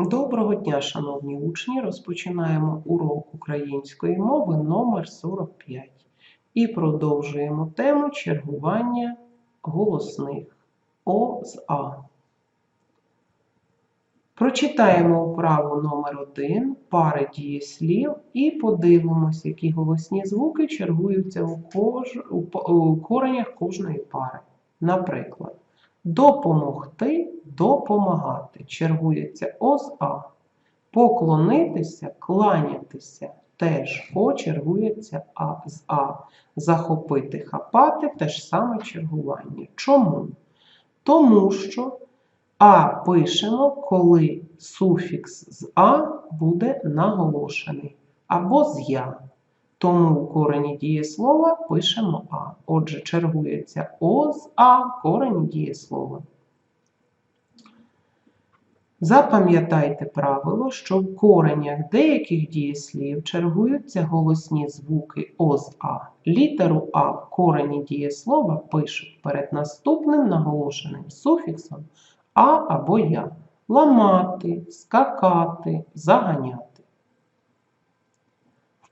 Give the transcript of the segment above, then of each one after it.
Доброго дня, шановні учні! Розпочинаємо урок української мови номер 45 і продовжуємо тему чергування голосних О з А. Прочитаємо вправу номер 1 пари дієслів і подивимось, які голосні звуки чергуються у, кож... у у коренях кожної пари. Наприклад, Допомогти, допомагати. Чергується О з А. Поклонитися, кланятися. Теж О чергується А з А. Захопити, хапати теж саме чергування. Чому? Тому що А пишемо, коли суфікс з А буде наголошений або з Я. Тому в корені дієслова пишемо А. Отже, чергується О з А в корені дієслова. Запам'ятайте правило, що в коренях деяких дієслів чергуються голосні звуки О з А. Літеру А в корені дієслова пишуть перед наступним наголошеним суфіксом А або Я. Ламати, скакати, заганяти.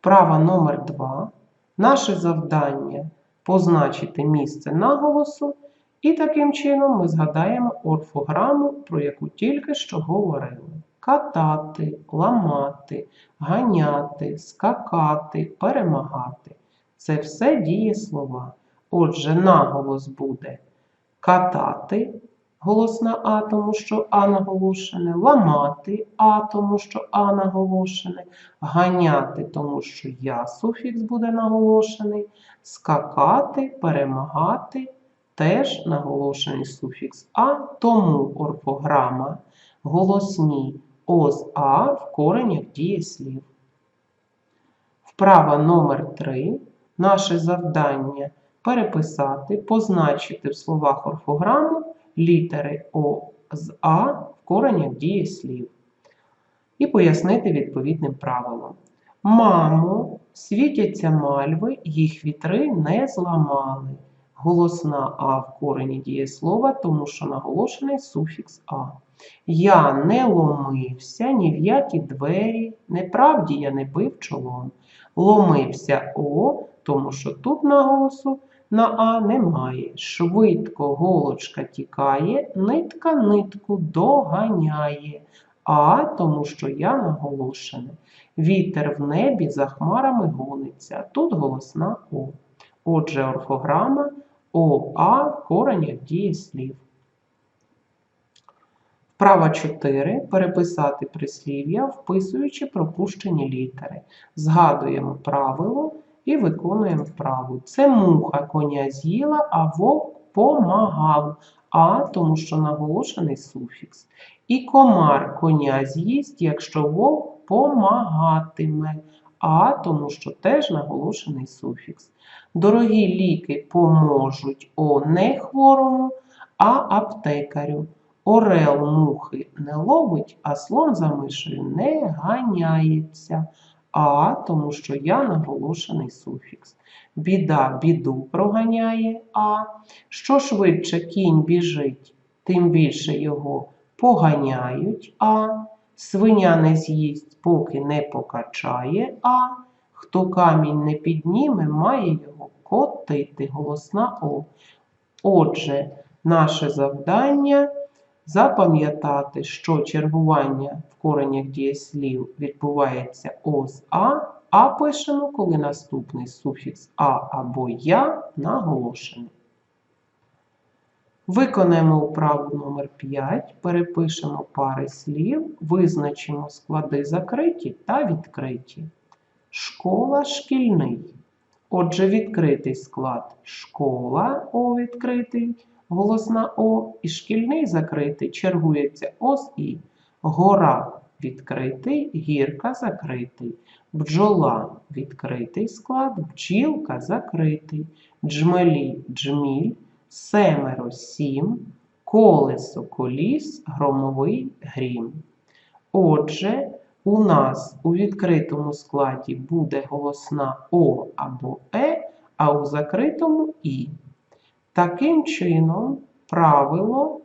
Вправа номер 2. Наше завдання позначити місце наголосу, і таким чином ми згадаємо орфограму, про яку тільки що говорили. Катати, ламати, ганяти, скакати, перемагати. Це все дієслова. Отже, наголос буде катати, голосна А, тому що А наголошене, ламати А, тому що А наголошене, ганяти, тому що я суфікс буде наголошений, скакати, перемагати теж наголошений суфікс А, тому орфограма голосні О з А в коренях дієслів. Вправа номер 3. Наше завдання переписати, позначити в словах орфограму літери О з А в коренях дієслів і пояснити відповідним правилом. Мамо, світяться мальви, їх вітри не зламали. Голосна А в корені дієслова, тому що наголошений суфікс А. Я не ломився ні в які двері, неправді я не бив чолом. Ломився О, тому що тут наголосу на А немає. Швидко голочка тікає, нитка нитку доганяє. А, тому що я наголошене. Вітер в небі за хмарами гониться. Тут голосна О. Отже, орфограма ОА в коренях дієслів. Вправа 4. Переписати прислів'я, вписуючи пропущені літери. Згадуємо правило і виконуємо вправу. Це муха коня з'їла, а вовк помагав. А, тому що наголошений суфікс. І комар коня з'їсть, якщо вовк помагатиме. А, тому що теж наголошений суфікс. Дорогі ліки поможуть о не хворому, а аптекарю. Орел мухи не ловить, а слон за мишею не ганяється. А, тому що я наголошений суфікс. Біда біду проганяє А. Що швидше кінь біжить, тим більше його поганяють А. Свиня не з'їсть, поки не покачає А. Хто камінь не підніме, має його котити. Голосна О. Отже, наше завдання запам'ятати, що чергування в коренях дієслів відбувається О з А, а пишемо, коли наступний суфікс А або Я наголошений. Виконаємо вправу номер 5, перепишемо пари слів, визначимо склади закриті та відкриті. Школа шкільний. Отже, відкритий склад школа О відкритий, голосна О, і шкільний закритий чергується О з І. Гора відкритий, гірка закритий. Бджола відкритий склад, бджілка закритий. Джмелі джміль, семеро сім, колесо коліс, громовий грім. Отже, у нас у відкритому складі буде голосна О або Е, а у закритому І. Таким чином, правило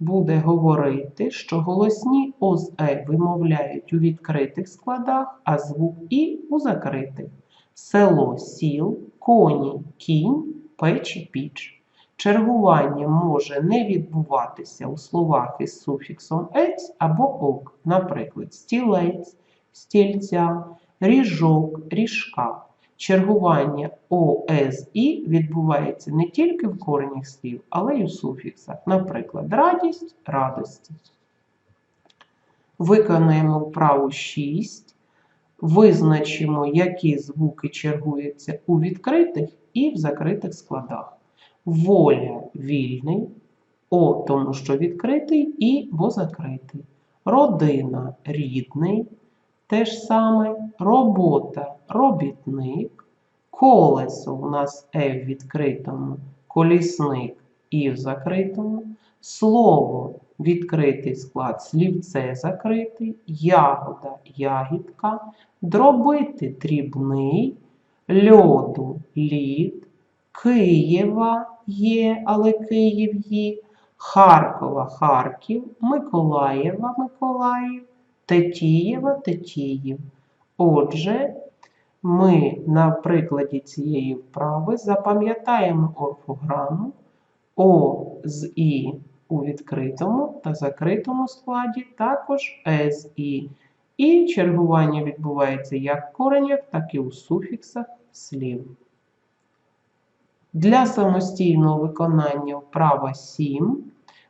буде говорити, що голосні О з Е вимовляють у відкритих складах, а звук І у закритих. Село сіл, коні кінь, печі піч. Чергування може не відбуватися у словах із суфіксом ець або ок, наприклад, стілець, стільця, ріжок, ріжка. Чергування О, С, І відбувається не тільки в коренях слів, але й у суфіксах. Наприклад, радість, радості. Виконаємо вправу 6. Визначимо, які звуки чергуються у відкритих і в закритих складах. Воля вільний, О, тому що відкритий, І, бо закритий. Родина рідний, те ж саме, робота робітник, колесо у нас Е в відкритому, колісник І в закритому, слово відкритий склад, слівце закритий, ягода ягідка, дробити дрібний, льоду лід, Києва є, але Київ є, Харкова Харків, Миколаєва Миколаїв, Тетієва Тетіїв. Отже, ми на прикладі цієї вправи запам'ятаємо орфограму О з І у відкритому та закритому складі, також С І. І чергування відбувається як в коренях, так і у суфіксах слів. Для самостійного виконання вправа 7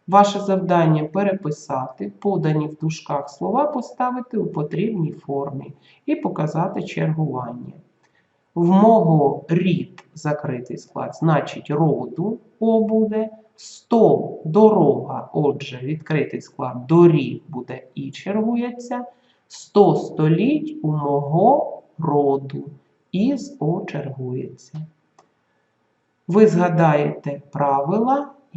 ваше завдання переписати подані в дужках слова, поставити у потрібній формі і показати чергування. В мого рід закритий склад, значить роду О буде, 100 дорога, отже, відкритий склад доріг буде і чергується, 100 століть у мого роду і з О чергується. Ви згадаєте правила.